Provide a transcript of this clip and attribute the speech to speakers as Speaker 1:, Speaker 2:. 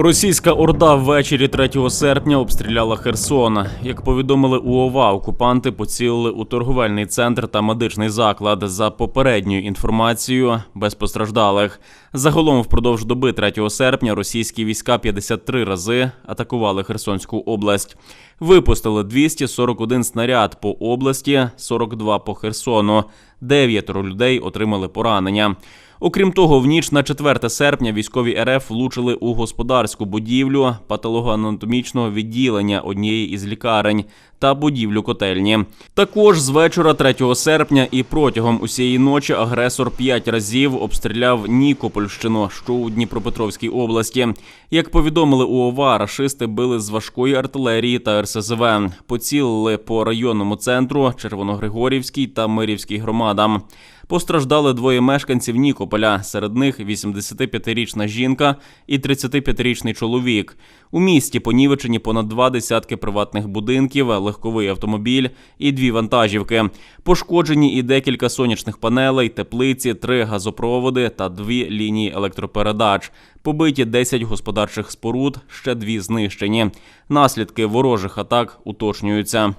Speaker 1: Російська орда ввечері 3 серпня обстріляла Херсон. Як повідомили у ОВА, окупанти поцілили у торговельний центр та медичний заклад. За попередньою інформацією, без постраждалих. Загалом впродовж доби 3 серпня російські війська 53 рази атакували Херсонську область. Випустили 241 снаряд по області, 42 по Херсону. Дев'ятеро людей отримали поранення. Окрім того, в ніч на 4 серпня військові РФ влучили у господарську будівлю патологоанатомічного відділення однієї із лікарень та будівлю котельні. Також з вечора 3 серпня і протягом усієї ночі агресор п'ять разів обстріляв Нікопольщину, що у Дніпропетровській області. Як повідомили у ОВА, рашисти били з важкої артилерії та РСЗВ. Поцілили по районному центру Червоногригорівській та Мирівській громадам. Постраждали двоє мешканців Нікополя. Серед них 85-річна жінка і 35-річний чоловік. У місті понівечені понад два десятки приватних будинків, легковий автомобіль і дві вантажівки. Пошкоджені і декілька сонячних панелей, теплиці, три газопроводи та дві лінії електропередач. Побиті 10 господарчих споруд, ще дві знищені. Наслідки ворожих атак уточнюються.